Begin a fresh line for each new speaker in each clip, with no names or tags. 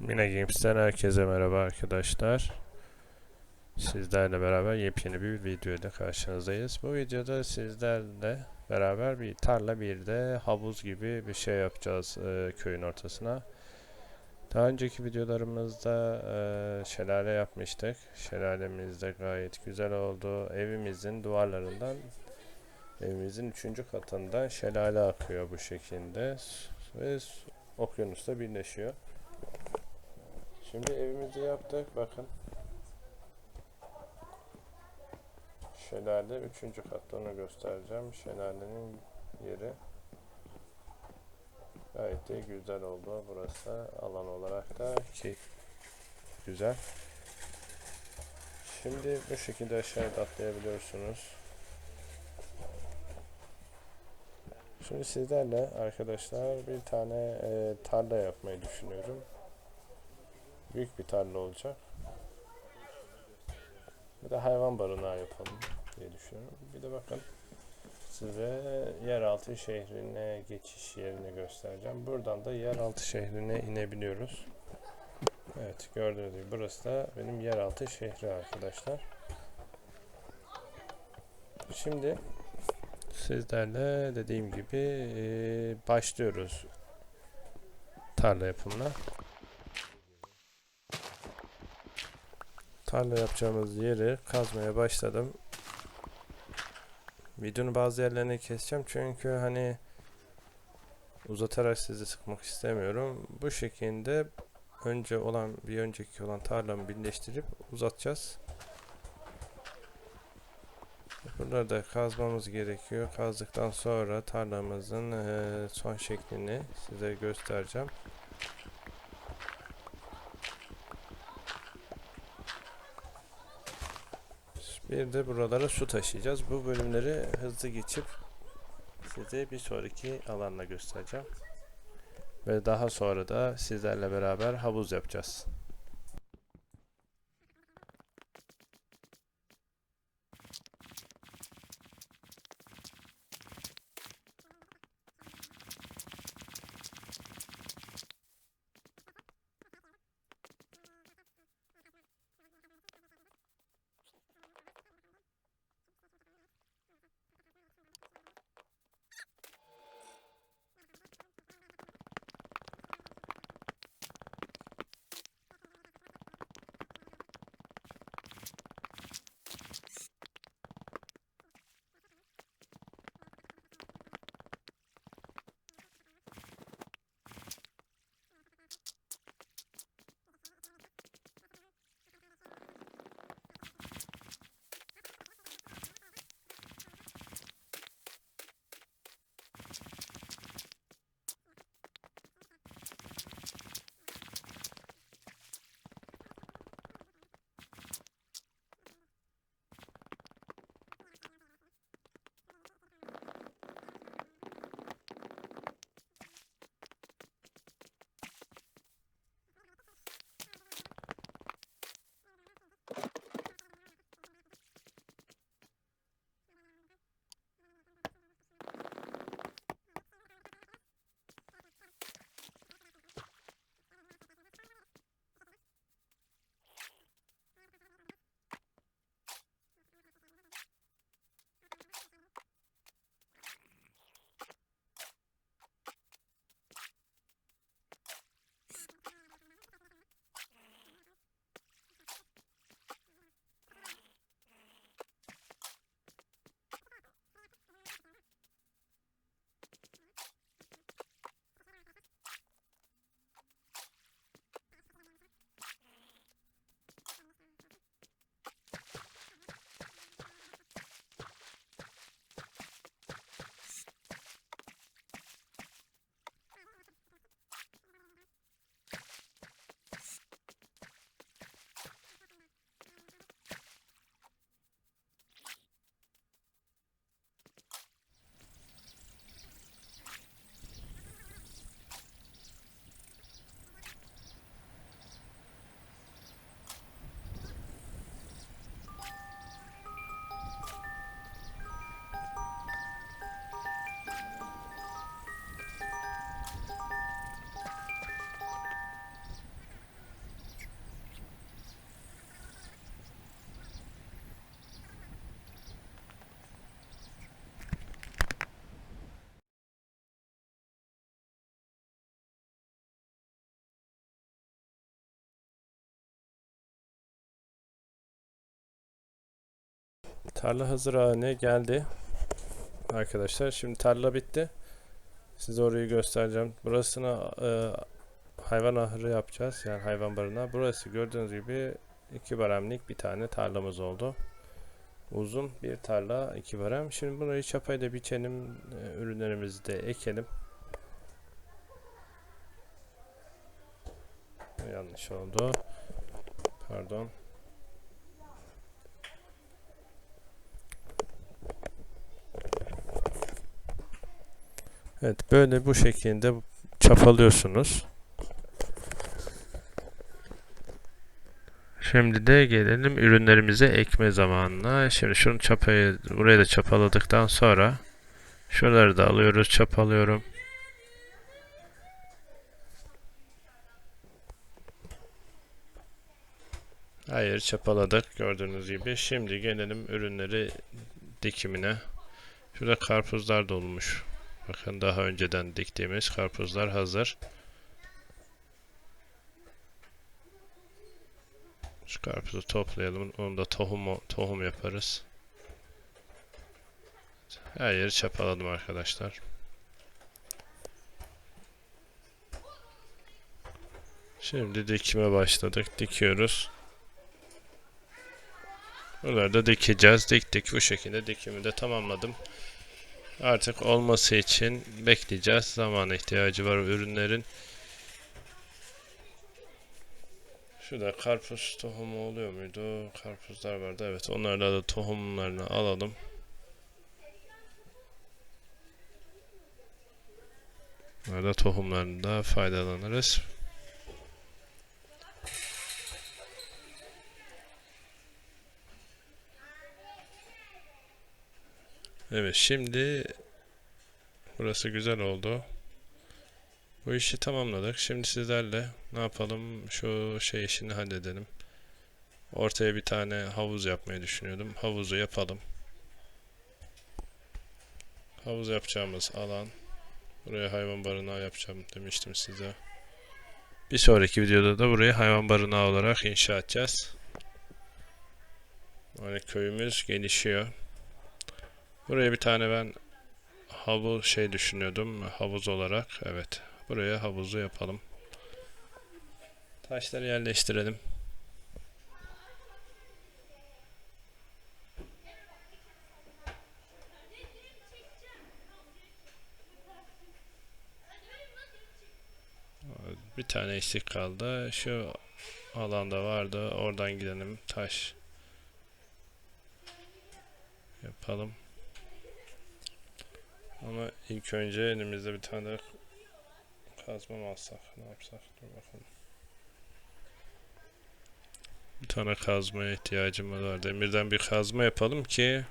Mine Games'ten herkese merhaba arkadaşlar. Sizlerle beraber yepyeni bir video ile karşınızdayız. Bu videoda sizlerle beraber bir tarla bir de havuz gibi bir şey yapacağız e, köyün ortasına. Daha önceki videolarımızda e, şelale yapmıştık. Şelalemiz de gayet güzel oldu. Evimizin duvarlarından evimizin üçüncü katından şelale akıyor bu şekilde ve okyanusla birleşiyor. Şimdi evimizi yaptık. Bakın. Şelale 3. katta onu göstereceğim. Şelalenin yeri gayet de güzel oldu. Burası alan olarak da ki güzel. Şimdi bu şekilde aşağıya atlayabiliyorsunuz. Şimdi sizlerle arkadaşlar bir tane e, tarla yapmayı düşünüyorum. Büyük bir tarla olacak. Bir de hayvan barınağı yapalım diye düşünüyorum. Bir de bakın size yeraltı şehrine geçiş yerini göstereceğim. Buradan da yeraltı şehrine inebiliyoruz. Evet gördüğünüz gibi burası da benim yeraltı şehri arkadaşlar. Şimdi sizlerle dediğim gibi eee, başlıyoruz tarla yapımına. Tarla yapacağımız yeri kazmaya başladım. Videonun bazı yerlerini keseceğim çünkü hani uzatarak sizi sıkmak istemiyorum. Bu şekilde önce olan bir önceki olan tarlamı birleştirip uzatacağız. Buraları da kazmamız gerekiyor. Kazdıktan sonra tarlamızın eee, son şeklini size göstereceğim. Bir de buralara su taşıyacağız. Bu bölümleri hızlı geçip size bir sonraki alanla göstereceğim. Ve daha sonra da sizlerle beraber havuz yapacağız. Tarla hazır haline geldi. Arkadaşlar şimdi tarla bitti. Size orayı göstereceğim. Burasına e, hayvan ahırı yapacağız. Yani hayvan barınağı. Burası gördüğünüz gibi iki baremlik bir tane tarlamız oldu. Uzun bir tarla iki barem. Şimdi burayı çapayla biçelim. e, ürünlerimizi de ekelim. Yanlış oldu. Pardon. Evet böyle bu şekilde çapalıyorsunuz. Şimdi de gelelim ürünlerimize ekme zamanına. Şimdi şunu çapayı buraya da çapaladıktan sonra şuraları da alıyoruz, çapalıyorum. Hayır çapaladık gördüğünüz gibi. Şimdi gelelim ürünleri dikimine. Şurada karpuzlar dolmuş. Bakın daha önceden diktiğimiz karpuzlar hazır. Şu karpuzu toplayalım. Onu da tohum tohum yaparız. Her yeri çapaladım arkadaşlar. Şimdi dikime başladık. Dikiyoruz. Bunları da dikeceğiz. Diktik. Bu şekilde dikimi de tamamladım. Artık olması için bekleyeceğiz. Zamana ihtiyacı var ürünlerin. Şurada karpuz tohumu oluyor muydu? Karpuzlar vardı. Evet onlarla da tohumlarını alalım. Bunlarda tohumlarında faydalanırız. Evet şimdi burası güzel oldu. Bu işi tamamladık. Şimdi sizlerle ne yapalım? Şu şey işini halledelim. Ortaya bir tane havuz yapmayı düşünüyordum. Havuzu yapalım. Havuz yapacağımız alan. Buraya hayvan barınağı yapacağım demiştim size. Bir sonraki videoda da burayı hayvan barınağı olarak inşa edeceğiz. Yani köyümüz gelişiyor. Buraya bir tane ben havuz şey düşünüyordum. Havuz olarak. Evet. Buraya havuzu yapalım. Taşları yerleştirelim. Bir tane eksik kaldı. Şu alanda vardı. Oradan gidelim. Taş yapalım. Ama ilk önce elimizde bir tane kazma mı alsak? Ne yapsak? Dur bakalım. Bir tane kazmaya ihtiyacımız var. Demirden bir kazma yapalım ki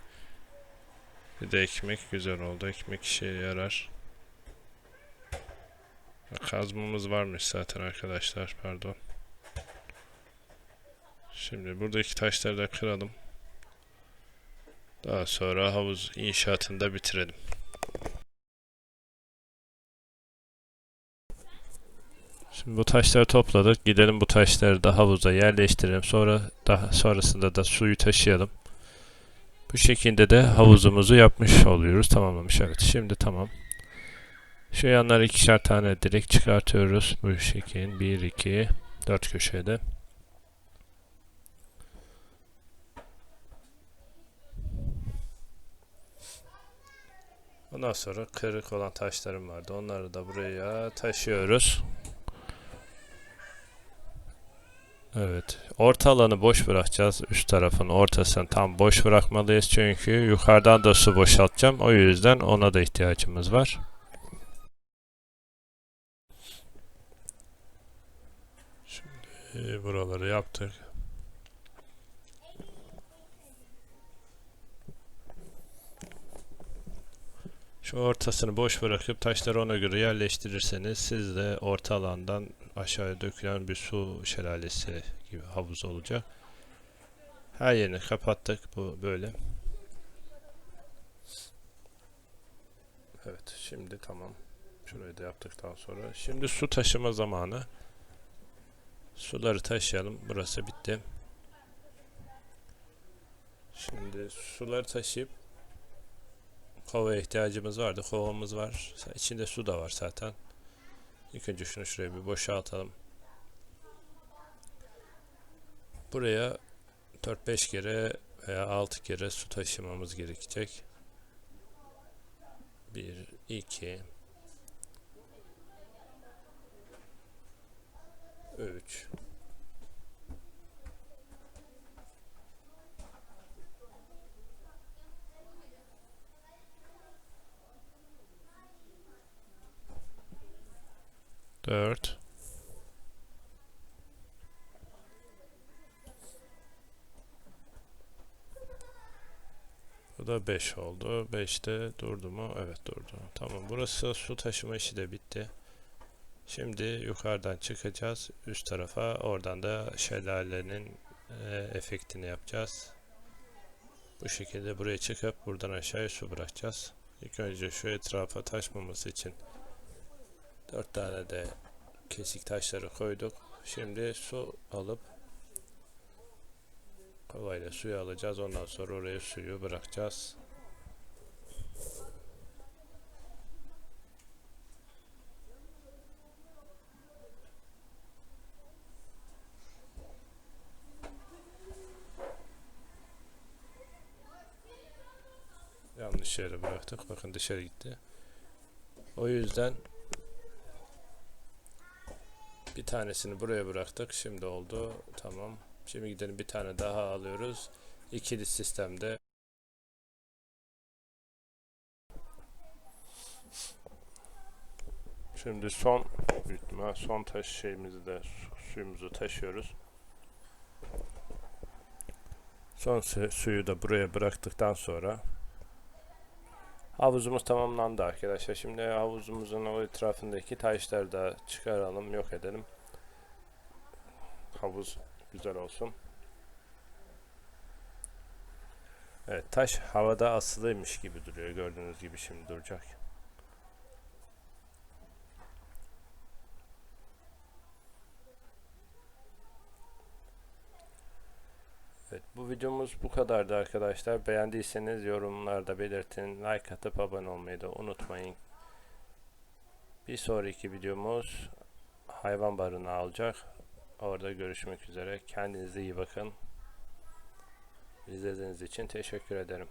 bir de ekmek güzel oldu. Ekmek işe yarar. Kazmamız varmış zaten arkadaşlar. Pardon. Şimdi buradaki taşları da kıralım. Daha sonra havuz inşaatını da bitirelim. Şimdi bu taşları topladık. Gidelim bu taşları da havuza yerleştirelim. Sonra daha sonrasında da suyu taşıyalım. Bu şekilde de havuzumuzu yapmış oluyoruz. Tamamlamış evet. Şimdi tamam. Şu yanlara ikişer tane direkt çıkartıyoruz. Bu şekilde 1 2 4 köşede. Ondan sonra kırık olan taşlarım vardı. Onları da buraya taşıyoruz. Evet. Orta alanı boş bırakacağız. Üst tarafın ortasını tam boş bırakmalıyız. Çünkü yukarıdan da su boşaltacağım. O yüzden ona da ihtiyacımız var. Şimdi buraları yaptık. Şu ortasını boş bırakıp taşları ona göre yerleştirirseniz siz de orta alandan aşağıya dökülen bir su şelalesi gibi havuz olacak. Her yerini kapattık bu böyle. Evet şimdi tamam. Şurayı da yaptıktan sonra. Şimdi su taşıma zamanı. Suları taşıyalım. Burası bitti. Şimdi suları taşıyıp kovaya ihtiyacımız vardı. Kovamız var. İçinde su da var zaten. İlk önce şunu şuraya bir boşaltalım. Buraya 4-5 kere veya 6 kere su taşımamız gerekecek. 1, 2, 3, Dört. Bu da 5 oldu. 5'te durdu mu? Evet durdu. Tamam burası su taşıma işi de bitti. Şimdi yukarıdan çıkacağız üst tarafa. Oradan da şelalenin e, efektini yapacağız. Bu şekilde buraya çıkıp buradan aşağıya su bırakacağız. İlk önce şu etrafa taşmaması için 4 tane de kesik taşları koyduk. Şimdi su alıp kovayla suyu alacağız. Ondan sonra oraya suyu bırakacağız. Yanlış yere bıraktık. Bakın dışarı gitti. O yüzden bir tanesini buraya bıraktık. Şimdi oldu. Tamam. Şimdi gidelim bir tane daha alıyoruz. İkili sistemde. Şimdi son büyük ihtimal son taş şeyimizi de su- suyumuzu taşıyoruz. Son su- suyu da buraya bıraktıktan sonra havuzumuz tamamlandı arkadaşlar. Şimdi havuzumuzun o etrafındaki taşları da çıkaralım, yok edelim. Havuz güzel olsun. Evet, taş havada asılıymış gibi duruyor. Gördüğünüz gibi şimdi duracak. Evet, bu videomuz bu kadardı arkadaşlar. Beğendiyseniz yorumlarda belirtin. Like atıp abone olmayı da unutmayın. Bir sonraki videomuz hayvan barınağı olacak. Orada görüşmek üzere. Kendinize iyi bakın. İzlediğiniz için teşekkür ederim.